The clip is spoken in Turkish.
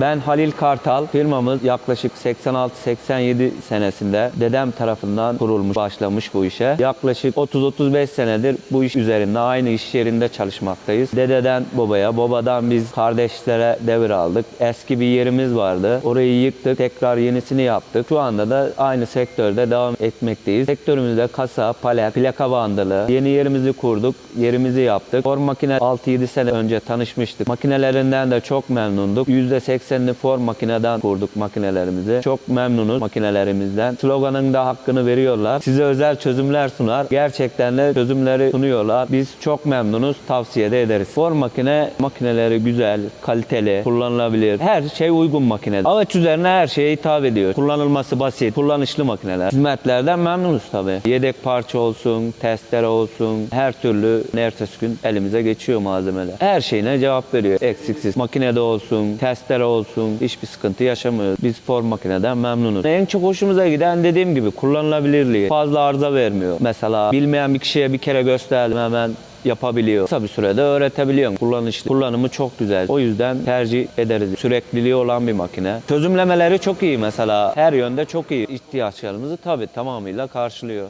Ben Halil Kartal. Firmamız yaklaşık 86-87 senesinde dedem tarafından kurulmuş, başlamış bu işe. Yaklaşık 30-35 senedir bu iş üzerinde aynı iş yerinde çalışmaktayız. Dededen babaya, babadan biz kardeşlere devir aldık. Eski bir yerimiz vardı. Orayı yıktık, tekrar yenisini yaptık. Şu anda da aynı sektörde devam etmekteyiz. Sektörümüzde kasa, palet, plaka bandılı. Yeni yerimizi kurduk, yerimizi yaptık. Form makine 6-7 sene önce tanışmıştık. Makinelerinden de çok memnunduk. %80'ini form makineden kurduk makinelerimizi. Çok memnunuz makinelerimizden. Sloganın da hakkını veriyorlar. Size özel çözümler sunar. Gerçekten de çözümleri sunuyorlar. Biz çok memnunuz. Tavsiye de ederiz. Form makine makineleri güzel, kaliteli, kullanılabilir. Her şey uygun makine. Ağaç üzerine her şeye hitap ediyor. Kullanılması basit, kullanışlı makineler. Hizmetlerden memnunuz tabii. Yedek parça olsun, testere olsun, her türlü ertesi gün elimize geçiyor malzemeler. Her şeyine cevap veriyor. Eksiksiz. Makinede olsun, testere olsun hiçbir sıkıntı yaşamıyoruz. Biz form makineden memnunuz. En çok hoşumuza giden dediğim gibi kullanılabilirliği. Fazla arıza vermiyor. Mesela bilmeyen bir kişiye bir kere gösterdim hemen yapabiliyor. Kısa bir sürede öğretebiliyorum. Kullanışlı. Kullanımı çok güzel. O yüzden tercih ederiz. Sürekliliği olan bir makine. Çözümlemeleri çok iyi mesela. Her yönde çok iyi. İhtiyaçlarımızı tabii tamamıyla karşılıyor.